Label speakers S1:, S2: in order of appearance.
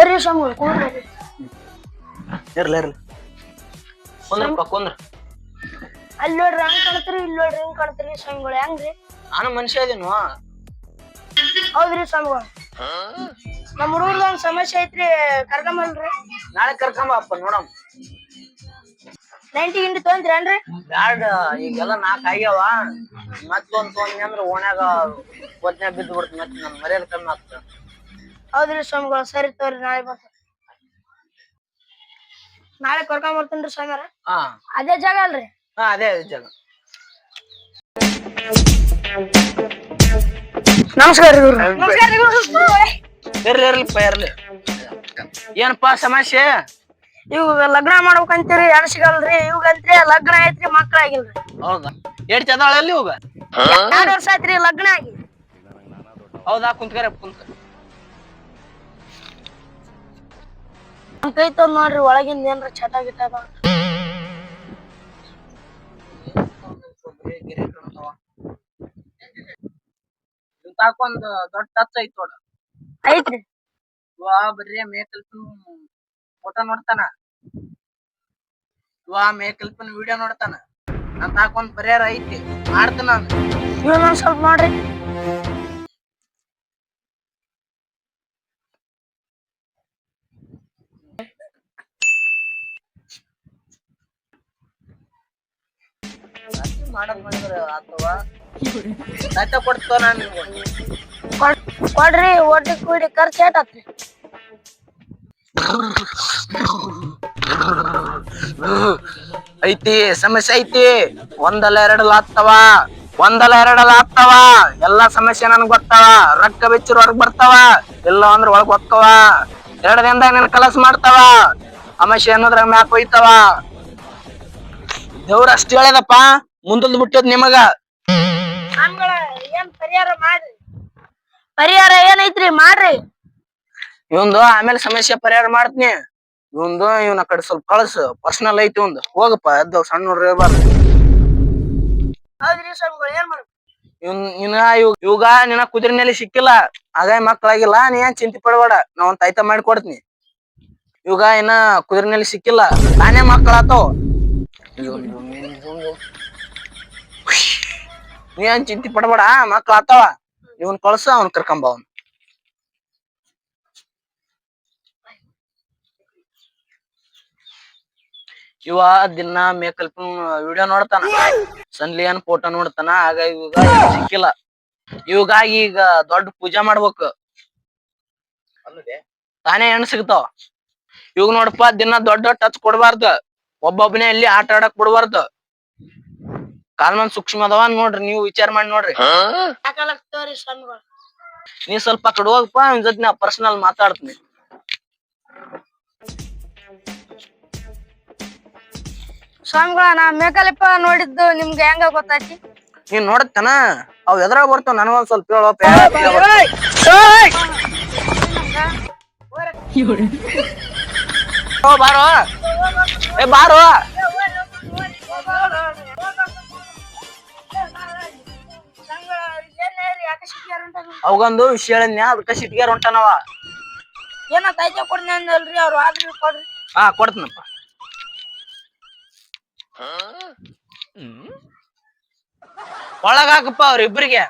S1: ಬರ್ರಿ ಸ್ವಾಮಿಗಳು ಕೂಡ್ರಿ
S2: ಇರ್ಲಿ ಇರ್ಲಿ. ಕುಂದ್ರಪ್ಪ ಕುಂದ್ರ.
S1: ಅಲ್ಲಿ ನೋಡ್ರಿ ಹಂಗ್ ಕಾಣ್ತೀರಿ ಇಲ್ಲಿ ನೋಡ್ರಿ ಹಿಂಗ್ ಕಾಣ್ತೀರಿ ಸ್ವಾಮಿಗಳು ಹೆಂಗ್ರಿ?
S2: ನಾನು ಮನುಷ್ಯ ಇದೀನು?
S1: ಹೌದ್ರಿ ಸ್ವಾಮಿಗಳು ನಮ್ಮ ಹುಡುಗರ್ದ ಒಂದ್ ಸಮಸ್ಯೆ ಐತ್ರಿ ಕರ್ಕೊಂಬಲ್ರಿ
S2: ನಾಳೆ ಕರ್ಕೊಂಬ ಅಪ್ಪ ನೋಡಮ್
S1: ನೈಂಟಿ ಗಿಂಟಿ ತೊಗೊಂತೀರೇನ್ರಿ
S2: ಬ್ಯಾಡ ಈಗೆಲ್ಲ ನಾಲ್ಕು ಆಗ್ಯಾವ. ಮತ್ತೊಂದ್ ತೊಗೊಂಡ್ನಿ ಅಂದ್ರ ಓಣ್ಯಾಗ ಒದ್ನ್ಯಾಗ ಬಿದ್ದು ಬಿಡ್ತು ಮತ್ತೆ ನನ್ ಮರ್ಯಾದ ಕಮ್ಮಿ ಆಗ್ತದ.
S1: ಹೌದ್ರಿ ಸ್ವಾಮಿಗಳು ಸರಿ ತೋರಿ ನಾಳೆ ಬರ್ತೀನಿ. ನಾಳೆ ಕರ್ಕೊಂಡ್ ಬರ್ತೀನಿ ಸ್ವಾಮಿಯರ
S2: ಹಾ.
S1: ಅದೇ ಜಾಗ ಅಲ್ರಿ?
S2: ಹಾ ಅದೇ ಅದೇ ಜಾಗ.
S1: ನಮಸ್ಕಾರ ರೀ ಗುರು. ನಮಸ್ಕಾರ ರೀ ಗುರು.
S2: ಇರ್ಲಿ ಇರ್ಲಿಪ್ಪ ಇರ್ಲಿ. ಏನಪ್ಪ ಸಮಸ್ಯೆ?
S1: ಇವಾಗ ಲಗ್ನ ಮಾಡ್ಬೇಕಂತೀರಿ ಹೆಣ್ ಸಿಗಲ್ರಿ? ಇವಾಗಂತ್ರಿ ಲಗ್ನ ಐತ್ರಿ ಮಕ್ಳ ಆಗಿಲ್ರಿ.
S2: ಹೌದಾ? ಎಷ್ಟ್ ಚದಾಳಲ್ಲಿ ಹೋಗ
S1: ಎರಡ್ ವರ್ಷ ಆಯ್ತ್ರಿ ಲಗ್ನ ಆಗಿ.
S2: ಹೌದಾ? ಕುಂತ್ಕರ ಕುಂತ
S1: ನೋಡ್ರಿ ಒಳಗಿಂದ ಏನ್ರ ಚಟ ಗಿಟ
S2: ತಾಕೊಂದ್ ದೊಡ್ಡ ಟಚ್ ಐತ್ ನೋಡ.
S1: ಐತ್ರಿ.
S2: ವಾ ಬರೀ ಮೇಕಲ್ಪನ್ ಫೋಟೋ ನೋಡ್ತಾನ. ವಾ ಮೇಕಲ್ಪನ್ ವಿಡಿಯೋ ನೋಡ್ತಾನ. ಅಂತ ಹಾಕೊಂದ್ ಪರಿಹಾರ ಐತಿ. ಮಾಡ್ತಾನ
S1: ಸ್ವಲ್ಪ ನೋಡ್ರಿ. ಕೊಡ್ರಿ ಕೂಡಿ ಖರ್ಚು
S2: ಐತಿ, ಸಮಸ್ಯೆ ಐತಿ. ಒಂದಲ್ಲ ಎರಡಲ್ಲ ಆಗ್ತಾವ. ಒಂದಲ್ಲ ಎರಡಲ್ಲ ಆಗ್ತಾವ. ಎಲ್ಲಾ ಸಮಸ್ಯೆ ನನಗ್ ಬರ್ತಾವ ರೊಕ್ಕ ಬೆಚ್ಚಿರ ಹೊರಗ್ ಬರ್ತಾವ. ಇಲ್ಲ ಅಂದ್ರೆ ಒಳಗ್ ಹೋಗ್ತಾವ. ಎರಡ್ ದಿನದಾಗ ನನ್ ಕಲಸ್ ಮಾಡ್ತಾವ. ಸಮಸ್ಯೆ ಅನ್ನೋದ್ರ ಮ್ಯಾಕ್ ಹೋಯ್ತಾವ ದೇವ್ರ ಅಷ್ಟ ಹೇಳ್ಯದಪ್ಪ ಮುಂದದ್ ಬಿಟ್ಟದ್ ನಿಮಗ.
S1: ಏನ್ ಪರಿಹಾರ ಮಾಡ್ರಿ? ಪರಿಹಾರ ಏನೈತ್ರಿ ಮಾಡ್ರಿ.
S2: ಇವಂದು ಆಮೇಲೆ ಸಮಸ್ಯೆ ಪರಿಹಾರ ಮಾಡ್ತೀನಿ. ಇವಂದು ಇವನ ಕಡೆ ಸ್ವಲ್ಪ ಕಳ್ಸು ಪರ್ಸನಲ್ ಐತಿ ಒಂದು ಹೋಗಪ್ಪ ಎದ್ದ ಸಣ್ಣ ನೋಡ್ರಿ ಇರ್ಬಾರ್ದು.
S1: ಹೌದ್ರಿ ಸ್ವಾಮಿಗಳು ಏನ್ ಮಾಡ್ಬೇಕು?
S2: ಇವ್ನ್ ಇನ್ನ ಇವ್ ಇವಾಗ ನಿನ್ನ ಕುದುರೆನಲ್ಲಿ ಸಿಕ್ಕಿಲ್ಲ. ಅದೇ ಮಕ್ಕಳಾಗಿಲ್ಲ ನೀ ಏನ್ ಚಿಂತೆ ಪಡಬೇಡ. ನಾ ಒಂದ್ ತಾಯ್ತ ಮಾಡಿ ಕೊಡ್ತೀನಿ. ಇವಾಗ ಇನ್ನ ಕುದುರೆನಲ್ಲಿ ಸಿಕ್ಕಿಲ್ಲ. ತಾನೇ ಮಕ್ಕಳಾತವ್. ನೀ ಏನ್ ಚಿಂತೆ ಪಡಬೇಡ ಮಕ್ಳ ಆತಾವ. ಇವನ್ ಕಳ್ಸ ಅವ್ನ್ ಕರ್ಕೊಂಬ ಅವನ್. ಇವ ದಿನ ಮೇಕಲ್ಪ ವಿಡಿಯೋ ನೋಡ್ತಾನ. ಸನ್ಲಿಯನ್ ಫೋಟೋ ನೋಡ್ತಾನ ಆಗ ಇವಾಗ ಸಿಕ್ಕಿಲ್ಲ. ಇವಾಗ ಈಗ ದೊಡ್ಡ ಪೂಜಾ ಮಾಡ್ಬೇಕು. ತಾನೇ ಹೆಣ್ ಸಿಗ್ತಾವ. ಇವಾಗ ನೋಡಪ್ಪ ದಿನ ದೊಡ್ಡ ಟಚ್ ಕೊಡ್ಬಾರ್ದು. ಒಬ್ಬೊಬ್ಬನೇ ಇಲ್ಲಿ ಆಟ ಆಡಕ್ ಬಿಡ್ಬಾರ್ದು. ಕಾಲ್ಮನ್ ಸೂಕ್ಷ್ಮ ಅದಾವ ನೋಡ್ರಿ ನೀವು ವಿಚಾರ ಮಾಡಿ ನೋಡ್ರಿ ನೀ ಸ್ವಲ್ಪ ಕಡೆ ಹೋಗಪ್ಪ ನಿನ್ ಜೊತೆ ನಾ ಪರ್ಸನಲ್ ಮಾತಾಡ್ತೀನಿ
S1: ಸ್ವಾಮಿಗಳ ನಾ ಮೇಕಲಿಪ್ಪ ನೋಡಿದ್ದು ನಿಮ್ಗೆ ಹೆಂಗ ಗೊತ್ತಾಯ್ತಿ
S2: ನೀನ್ ನೋಡತ್ತನ ಅವ್ ಎದ್ರಾಗ ಬರ್ತಾವ ನನಗೊಂದ್ ಸ್ವಲ್ಪ ಹೇಳಪ್ಪ ಓ ಬಾರೋ ಏ ಬಾರೋ ಅವಂದು ವಿಷಯ ಹೇಳಿದ್ನ್ಯಾ ಅದಕ್ಕೆ ಸಿಟಿಗೆ ಹೊಂಟಾನವ.
S1: ಏನ ತಾಯ್ತ ಕೊಡ್ನಿ ಅಂದಲ್ರಿ ಅವ್ರು ಆದ್ರೂ ಕೊಡ್ರಿ.
S2: ಹಾ ಕೊಡ್ತೀನಪ್ಪ. ಒಳಗಾಕಪ್ಪ ಅವ್ರಿಬ್ರಿಗೆ.